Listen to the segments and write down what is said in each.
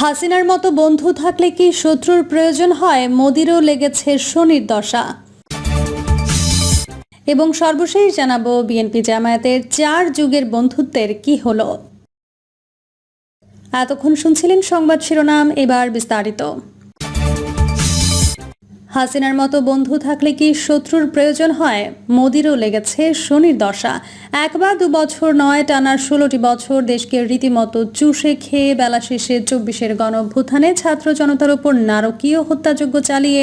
হাসিনার মতো বন্ধু থাকলে কি শত্রুর প্রয়োজন হয়? মোদিরও লেগেছে শনির দশা। এবং সর্বশেষ জানাব, বিএনপি জামায়াতের চার যুগের বন্ধুত্বের কি হলো? এতক্ষণ শুনছিলেন সংবাদ শিরোনাম, এবার বিস্তারিত। হাসিনার মতো বন্ধু থাকলে কি শত্রুর প্রয়োজন হয়? মোদিরও লেগেছে শনির দশা। এক বা দু বছর নয় টানার ষোলোটি বছর দেশকে রীতিমতো চুষে খেয়ে বেলা শেষে চব্বিশের গণভ্যুত্থানে ছাত্র জনতার উপর নারকীয় হত্যাযজ্ঞ চালিয়ে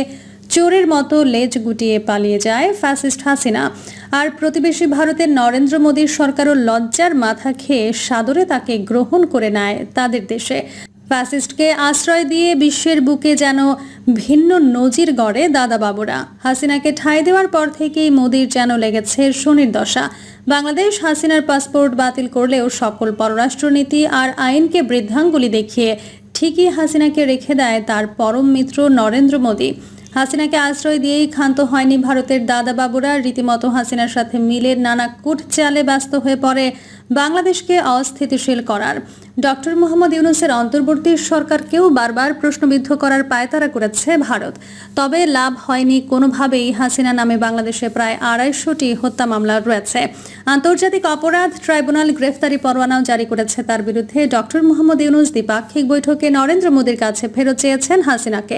চোরের মতো লেজ গুটিয়ে পালিয়ে যায় ফ্যাসিস্ট হাসিনা। আর প্রতিবেশী ভারতের নরেন্দ্র মোদীর সরকারও লজ্জার মাথা খেয়ে সাদরে তাকে গ্রহণ করে নেয় তাদের দেশে। ফ্যাসিস্টকে আশ্রয় দিয়ে বিশ্বের বুকে যেন ভিন্ন নজির গড়ে দাদা বাবুরা হাসিনাকে ঠাঁই দেওয়ার পর থেকেই মোদির যেন লেগেছে শনির দশা। বাংলাদেশ হাসিনার পাসপোর্ট বাতিল করলেও সকল পররাষ্ট্রনীতি আর আইনকে বৃদ্ধাঙ্গুলি দেখিয়ে ঠিকই হাসিনাকে রেখে দেয় তার পরম মিত্র নরেন্দ্র মোদী। হাসিনাকে আশ্রয় দিয়েই ক্ষান্ত হয়নি ভারতের দাদা বাবুরা রীতিমতো হাসিনার সাথে মিলে নানা কুট চালে ব্যস্ত হয়ে পড়ে বাংলাদেশকে অস্থিতিশীল করার। ডক্টর মোহাম্মদ ইউনুসের অন্তর্বর্তী সরকারকেও বারবার প্রশ্নবিদ্ধ করার পায়তারা করেছে ভারত। তবে লাভ হয়নি কোনোভাবেই। হাসিনা নামে বাংলাদেশে প্রায় আড়াইশোটি হত্যা মামলা রয়েছে। আন্তর্জাতিক অপরাধ ট্রাইব্যুনাল গ্রেফতারি পরোয়ানাও জারি করেছে। তার বিরুদ্ধে ডক্টর মোহাম্মদ ইউনুস দ্বিপাক্ষিক বৈঠকে নরেন্দ্র মোদীর কাছে ফেরত চেয়েছেন হাসিনাকে।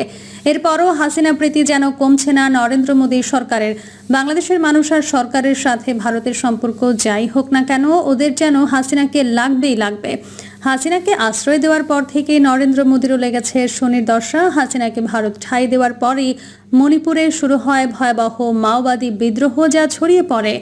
এরপরও হাসিনা প্রীতি যেন কমছে না, নরেন্দ্র মোদী সরকারের। বাংলাদেশের মানুষ আর সরকারের সাথে ভারতের সম্পর্ক যাই হোক না কেন, ওদের যেন হাসিনাকে লাগবেই লাগবে। হাসিনাকে আশ্রয় দেওয়ার পর থেকে নরেন্দ্র মোদীরও লেগেছে শনির দশা। হাসিনাকে ভারত ঠাঁই দেওয়ার পরই মণিপুরে শুরু হয় ভয়াবহ মাওবাদী বিদ্রোহ যা ছড়িয়ে পড়ে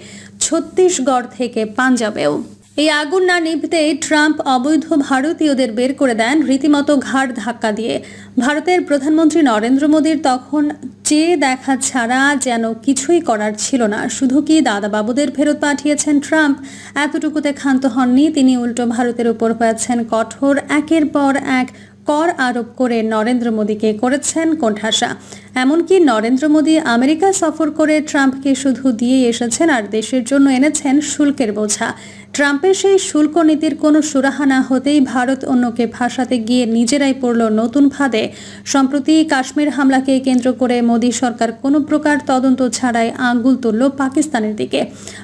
ছত্তিশগড় থেকে পাঞ্জাবেও। এই আগুন না নিভতেই ট্রাম্প অবৈধ ভারতীয়দের বের করে দেন রীতিমতো ঘাড় ধাক্কা দিয়ে। ভারতের প্রধানমন্ত্রী নরেন্দ্র মোদীর তখন চেয়ে দেখা ছাড়া যেন কিছুই করার ছিল না। শুধু কি দাদাবাবুদের ফেরত পাঠিয়েছেন ট্রাম্প? এতটুকুতে ক্ষান্ত হননি। তিনি উল্টো ভারতের উপর হয়েছেন কঠোর। একের পর এক কর আরোপ করে নরেন্দ্র মোদীকে করেছেন কোণঠাসা। এমনকি নরেন্দ্র মোদী আমেরিকা সফর করে ট্রাম্পকে শুধু দিয়ে এসেছেন আর দেশের জন্য এনেছেন শুল্কের বোঝা। ট্রাম্পের সেই শুল্ক নীতির কোনো সুরাহা না হতেই ভারত অন্যকে ফাঁসাতে গিয়ে নিজেরাই পড়ল নতুন ফাঁদে। সম্প্রতি কাশ্মীর হামলাকে কেন্দ্র করে মোদী সরকার কোনো প্রকার তদন্ত ছাড়াই আঙ্গুল তুলল পাকিস্তানের দিকে।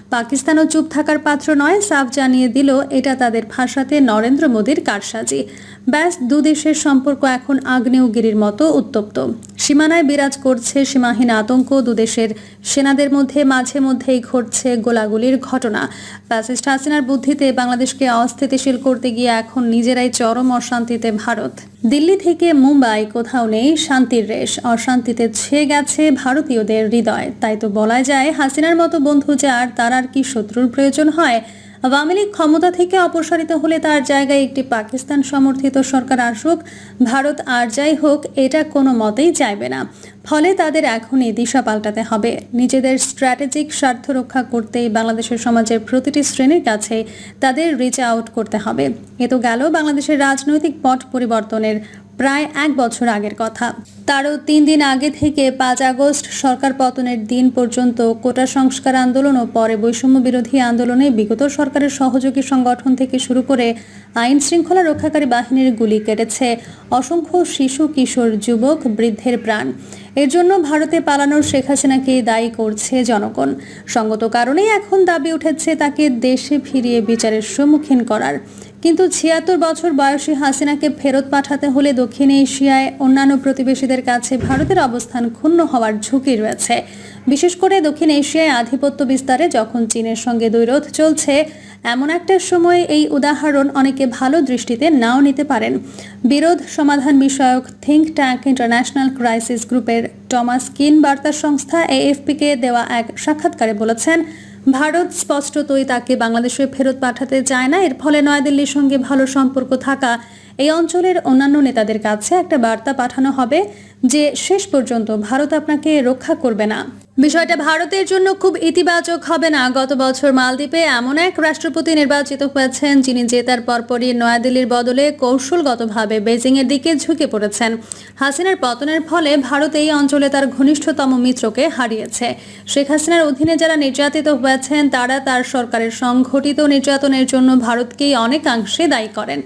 পাকিস্তানও চুপ থাকার পাত্র নয়, সাফ জানিয়ে দিল, এটা তাদের ফাঁসাতে নরেন্দ্র মোদীর কারসাজি। ব্যাস, দু দেশের সম্পর্ক এখন আগ্নেয়গিরির মতো উত্তপ্ত। সীমানায় বিরাজ করছে সীমাহীন আতঙ্ক দুদেশের সেনাদের মধ্যে, মাঝে মধ্যেই ঘটছে গোলাগুলির ঘটনা। ফ্যাসিস্ট হাসিনার বুদ্ধিতে বাংলাদেশকে অস্থিতিশীল করতে গিয়ে এখন নিজেরাই চরম অশান্তিতে ভারত। দিল্লি থেকে মুম্বাই কোথাও নেই শান্তির রেশ। অশান্তিতে ছেয়ে গেছে ভারতীয়দের হৃদয়। তাই তো বলা যায়, হাসিনার মতো বন্ধু যার তার আর কি শত্রুর প্রয়োজন হয়? আওয়ামী লীগ ক্ষমতা থেকে অপসারিত হলে তার জায়গায় একটি পাকিস্তান সমর্থিত সরকার আসুক, ভারত আর যাই হোক, এটা কোনো মতেই চাইবে না। ফলে তাদের এখনই দিশা পাল্টাতে হবে। নিজেদের স্ট্র্যাটেজিক স্বার্থ রক্ষা করতেই বাংলাদেশের সমাজের প্রতিটি শ্রেণির কাছে তাদের রিচ আউট করতে হবে। এ তো গেল বাংলাদেশের রাজনৈতিক পট পরিবর্তনের প্রায় এক বছর আগের কথা। তারও তিন দিন আগে থেকে পাঁচ আগস্ট সরকার পতনের দিন পর্যন্ত কোটা সংস্কার আন্দোলন ও পরে বৈষম্য বিরোধী আন্দোলনে বিগত সরকারের সহযোগী সংগঠন থেকে শুরু করে আইন শৃঙ্খলা রক্ষাকারী বাহিনীর গুলি কেটেছে অসংখ্য শিশু, কিশোর, যুবক, বৃদ্ধের প্রাণ। এর জন্য ভারতে পালানোর শেখ হাসিনাকে দায়ী করছে জনগণ। সঙ্গত কারণেই এখন দাবি উঠেছে তাকে দেশে ফিরিয়ে বিচারের সম্মুখীন করার। কিন্তু ছিয়াত্তর বছর বয়সী হাসিনাকে ফেরত পাঠাতে হলে দক্ষিণ এশিয়ায় অন্যান্য প্রতিবেশীদের কাছে ভারতের অবস্থান ক্ষুণ্ণ হওয়ার ঝুঁকি রয়েছে। বিশেষ করে দক্ষিণ এশিয়ায় আধিপত্য বিস্তারে যখন চীনের সঙ্গে দ্বৈরথ চলছে, এমন একটা সময় এই উদাহরণ অনেকে ভালো দৃষ্টিতে নাও নিতে পারেন। বিরোধ সমাধান বিষয়ক থিঙ্ক ট্যাঙ্ক ইন্টারন্যাশনাল ক্রাইসিস গ্রুপের টমাস কিন বার্তা সংস্থা এএফপিকে দেওয়া এক সাক্ষাৎকারে বলেছেন ভারত স্পষ্টতই তাকে বাংলাদেশে ফেরত পাঠাতে চায় না। এর ফলে নয়াদিল্লির সঙ্গে ভালো সম্পর্ক থাকা এই অঞ্চলের অন্যান্য নেতাদের কাছে একটা বার্তা পাঠানো হবে যে, শেষ পর্যন্ত ভারত আপনাকে রক্ষা করবে না। বিষয়টা ভারতের জন্য খুব ইতিবাচক হবে না। গত বছর মালদ্বীপে এমন এক রাষ্ট্রপতি নির্বাচিত হয়েছেন, যিনি জেতার পরপরই নয়াদিল্লির বদলে কৌশলগতভাবে বেজিংয়ের দিকে ঝুঁকে পড়েছেন। হাসিনার পতনের ফলে ভারত এই অঞ্চলে তার ঘনিষ্ঠতম মিত্রকে হারিয়েছে। শেখ হাসিনার অধীনে যারা নির্যাতিত হয়েছেন, তারা তার সরকারের সংঘটিত নির্যাতনের জন্য ভারতকেই অনেকাংশে দায়ী করেন।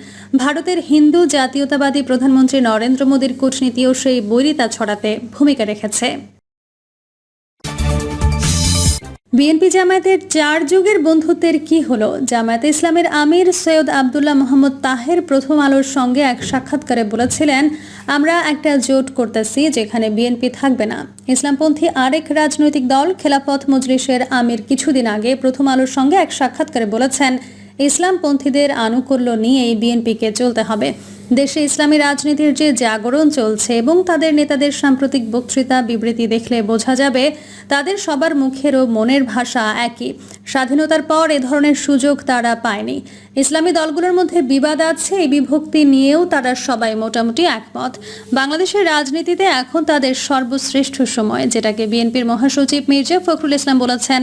ভারতের হিন্দু জাতীয়তাবাদী প্রধানমন্ত্রী নরেন্দ্র মোদীর কূটনীতিও সেই বৈরিতা ছড়াতে ভূমিকা রেখেছে। বিএনপি জামায়াতের চার যুগের বন্ধুত্বের কি হলো? জামায়াতে ইসলামের আমির সৈয়দ আবদুল্লাহ মোহাম্মদ তাহের প্রথম আলোর সঙ্গে এক সাক্ষাৎকারে বলেছিলেন, আমরা একটা জোট করতেছি যেখানে বিএনপি থাকবে না। ইসলামপন্থী আরেক রাজনৈতিক দল খেলাপথ মজলিসের আমির কিছুদিন আগে প্রথম আলোর সঙ্গে এক সাক্ষাৎকারে বলেছেন ইসলামপন্থীদের আনুকূল্য নিয়েই বিএনপিকে চলতে হবে। দেশে ইসলামী রাজনীতির যে জাগরণ চলছে এবং তাদের নেতাদের সাম্প্রতিক বক্তৃতা, বিবৃতি দেখলে বোঝা যাবে তাদের সবার মুখের ও মনের ভাষা একই। স্বাধীনতার পর এ ধরনের সুযোগ তারা পায়নি। ইসলামী দলগুলোর মধ্যে বিবাদ আছে এই বিভক্তি নিয়েও তারা সবাই মোটামুটি একমত। বাংলাদেশের রাজনীতিতে এখন তাদের সর্বশ্রেষ্ঠ সময়, যেটাকে বিএনপির মহাসচিব মির্জা ফখরুল ইসলাম বলেছেন,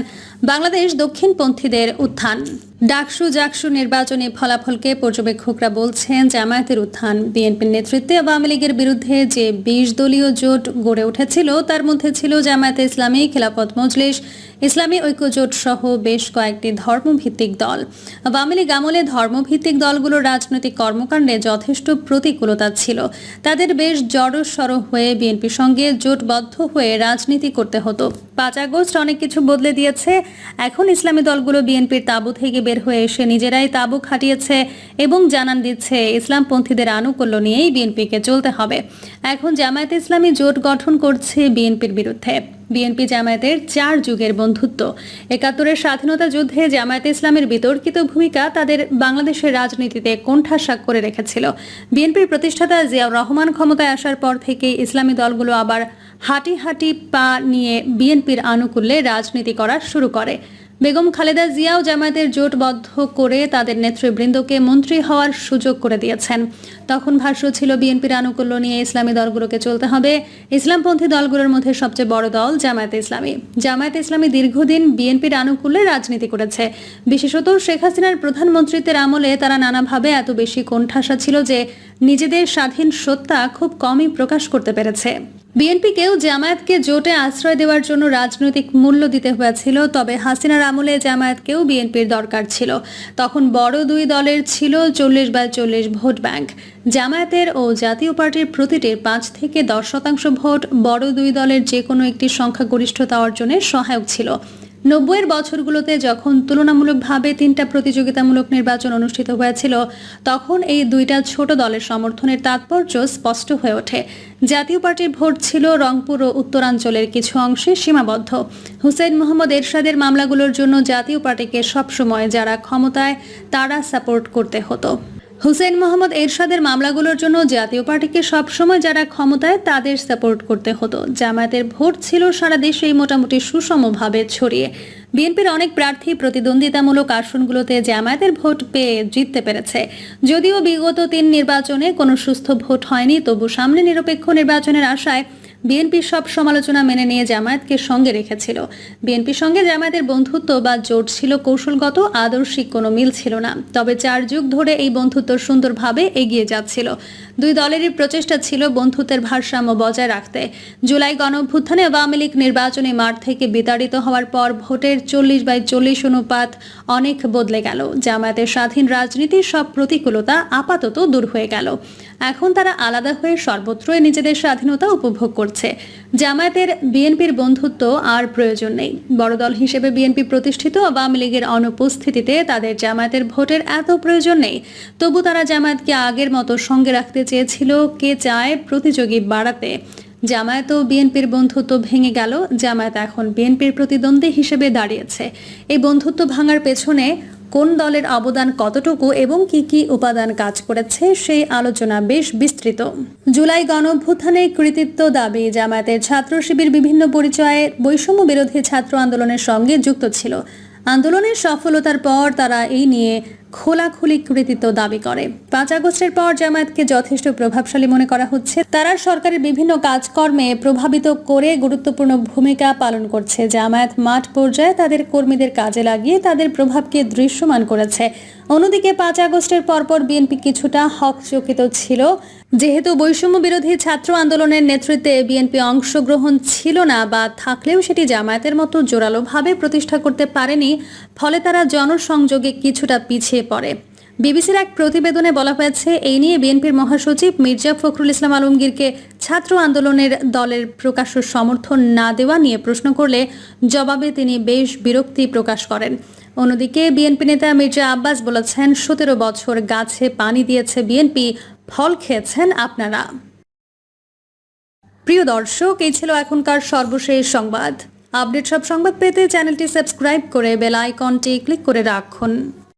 বাংলাদেশ দক্ষিণপন্থীদের উত্থান। ডাকসু জাকসু নির্বাচনী ফলাফলকে পর্যবেক্ষকরা বলছেন, জামায়াতের উত্থান বিএনপির নেতৃত্বে আওয়ামী লীগের বিরুদ্ধে যে বিশ দলীয় জোট গড়ে উঠেছিল, তার মধ্যে ছিল জামায়াতে ইসলামী, খেলাফত মজলিস ইসলামী ঐক্য জোট সহ বেশ কয়েকটি ধর্মভিত্তিক দল। আওয়ামী লীগ আমলে ধর্মভিত্তিক দলগুলোর রাজনৈতিক কর্মকাণ্ডে যথেষ্ট প্রতিকূলতা ছিল। তাদের বেশ জড়সড় হয়ে বিএনপির সঙ্গে জোটবদ্ধ হয়ে রাজনীতি করতে হতো। পাঁচ আগস্ট অনেক কিছু বদলে দিয়েছে। এখন ইসলামী দলগুলো বিএনপির তাঁবু থেকে বের হয়ে এসে নিজেরাই তাঁবু খাটিয়েছে এবং জানান দিচ্ছে, ইসলামপন্থীদের আনুকূল্য নিয়েই বিএনপিকে চলতে হবে। এখন জামায়াতে ইসলামী জোট গঠন করছে বিএনপির বিরুদ্ধে। বিএনপি জামায়াতের চার যুগের বন্ধুত্ব। একাত্তরের স্বাধীনতা যুদ্ধে জামায়াতে ইসলামের বিতর্কিত ভূমিকা তাদের বাংলাদেশের রাজনীতিতে কোণঠাসা করে রেখেছিল। বিএনপির প্রতিষ্ঠাতা জিয়াউর রহমান ক্ষমতায় আসার পর থেকেই ইসলামী দলগুলো আবার হাঁটি হাঁটি পা নিয়ে বিএনপির আনুকূল্যে রাজনীতি করা শুরু করে। বেগম খালেদা জিয়াও জামায়াতের জোটবদ্ধ করে তাদের নেতৃবৃন্দকে মন্ত্রী হওয়ার সুযোগ করে দিয়েছেন। তখন ভাষ্য ছিল বিএনপির আনুকূল্য নিয়ে ইসলামী দলগুলোকে চলতে হবে। ইসলামপন্থী দলগুলোর মধ্যে সবচেয়ে বড় দল জামায়াতে ইসলামী। জামায়াতে ইসলামী দীর্ঘদিন বিএনপির আনুকূল্যে রাজনীতি করেছে। বিশেষত শেখ হাসিনার প্রধানমন্ত্রীত্বের আমলে তারা নানাভাবে এত বেশি কোণঠাসা ছিল যে নিজেদের স্বাধীন সত্তা খুব কমই প্রকাশ করতে পেরেছে। বিএনপিকেও জামায়াতকে জোটে আশ্রয় দেওয়ার জন্য রাজনৈতিক মূল্য দিতে হয়েছিল, তবে হাসিনার আমলে জামায়াতকেও বিএনপির দরকার ছিল। তখন বড় দুই দলের ছিল চল্লিশ বাই চল্লিশ ভোট ব্যাংক। জামায়াতের ও জাতীয় পার্টির প্রতিটির পাঁচ থেকে দশ শতাংশ ভোট বড় দুই দলের যে কোনো একটি সংখ্যাগরিষ্ঠতা অর্জনে সহায়ক ছিল। নব্বইয়ের বছরগুলোতে যখন তুলনামূলকভাবে তিনটা প্রতিযোগিতামূলক নির্বাচন অনুষ্ঠিত হয়েছিল, তখন এই দুইটা ছোট দলের সমর্থনের তাৎপর্য স্পষ্ট হয়ে ওঠে। জাতীয় পার্টির ভোট ছিল রংপুর ও উত্তরাঞ্চলের কিছু অংশে সীমাবদ্ধ। হুসেন মোহাম্মদ এরশাদের মামলাগুলোর জন্য জাতীয় পার্টিকে সবসময় যারা ক্ষমতায়, তারা সাপোর্ট করতে হতো। হুসেন মোহাম্মদ এরশাদের মামলাগুলোর জন্য জাতীয় পার্টিকে সবসময় যারা ক্ষমতায়, তাদের সাপোর্ট করতে হতো। জামায়াতের ভোট ছিল সারা দেশেই মোটামুটি সুষমভাবে ছড়িয়ে। বিএনপির অনেক প্রার্থী প্রতিদ্বন্দ্বিতামূলক আসনগুলোতে জামায়াতের ভোট পেয়ে জিততে পেরেছে। যদিও বিগত তিন নির্বাচনে কোনো সুস্থ ভোট হয়নি, তবু সামনে নিরপেক্ষ নির্বাচনের আশায় বিএনপির সব সমালোচনা মেনে নিয়ে জামায়াতকে সঙ্গে রেখেছিল। বিএনপির সঙ্গে জামায়াতের বন্ধুত্ব বা জোট ছিল কৌশলগত, আদর্শিক কোনো মিল ছিল না। তবে চার যুগ ধরে এই বন্ধুত্ব সুন্দরভাবে এগিয়ে যাচ্ছিল। দুই দলেরই প্রচেষ্টা ছিল বন্ধুত্বের ভারসাম্য বজায় রাখতে। জুলাই গণঅভ্যুত্থানে আওয়ামী লীগ নির্বাচনী মাঠ থেকে বিতাড়িত হওয়ার পর ভোটের চল্লিশ বাই চল্লিশ অনুপাত অনেক বদলে গেল। জামায়াতের স্বাধীন রাজনীতির সব প্রতিকূলতা আপাতত দূর হয়ে গেল। এখন তারা আলাদা হয়ে সর্বত্রই নিজেদের স্বাধীনতা উপভোগ করছে। জামায়াতের বিএনপির বন্ধুত্ব আর প্রয়োজন নেই। বড় দল হিসেবে বিএনপি প্রতিষ্ঠিত আওয়ামী লীগের অনুপস্থিতিতে তাদের জামায়াতের ভোটের এত প্রয়োজন নেই। তবু তারা জামায়াতকে আগের মতো সঙ্গে রাখতে চেয়েছিল, কে চায় প্রতিযোগী বাড়াতে। জামায়াত ও বিএনপির বন্ধুত্ব ভেঙে গেল, জামায়াত এখন বিএনপির প্রতিদ্বন্দ্বী হিসেবে দাঁড়িয়েছে। এই বন্ধুত্ব ভাঙার পেছনে কোন দলের অবদান কতটুকু এবং কি কি উপাদান কাজ করেছে সেই আলোচনা বেশ বিস্তৃত। জুলাই গণভূথানে কৃতিত্ব দাবি জামায়াতের ছাত্র শিবির বিভিন্ন পরিচয়ে বৈষম্য বিরোধী ছাত্র আন্দোলনের সঙ্গে যুক্ত ছিল। আন্দোলনের সফলতার পর তারা এই নিয়ে খোলাখুলি কৃতিত্ব দাবি করে। পাঁচ আগস্টের পর জামায়াতকে যথেষ্ট প্রভাবশালী মনে করা হচ্ছে। তারা সরকারের বিভিন্ন কাজকর্মে প্রভাবিত করে গুরুত্বপূর্ণ ভূমিকা পালন করছে। জামায়াত মাঠ পর্যায়ে তাদের কর্মীদের কাজে লাগিয়ে তাদের প্রভাবকে দৃশ্যমান করেছে। অন্যদিকে পাঁচ আগস্টের পরপর বিএনপি কিছুটা হকচকিত ছিল। যেহেতু বৈষম্য বিরোধী ছাত্র আন্দোলনের নেতৃত্বে বিএনপি অংশগ্রহণ ছিল না বা থাকলেও সেটি জামায়াতের মতো জোরালোভাবে প্রতিষ্ঠা করতে পারেনি, ফলে তারা জনসংযোগে কিছুটা পিছিয়ে পড়ে। বিবিসির এক প্রতিবেদনে বলা হয়েছে, এই নিয়ে বিএনপির মহাসচিব মির্জা ফখরুল ইসলাম আলমগীরকে ছাত্র আন্দোলনের দলের প্রকাশ্য সমর্থন না দেওয়া নিয়ে প্রশ্ন করলে জবাবে তিনি বেশ বিরক্তি প্রকাশ করেন। অন্যদিকে বিএনপি নেতা মির্জা আব্বাস বলেছেন, সতেরো বছর গাছে পানি দিয়েছে বিএনপি, ফল খেয়েছেন আপনারা। প্রিয় দর্শক, এই ছিল এখনকার সর্বশেষ সংবাদ। আপডেট সব সংবাদ পেতে চ্যানেলটি সাবস্ক্রাইব করে বেল আইকনটি ক্লিক করে রাখুন।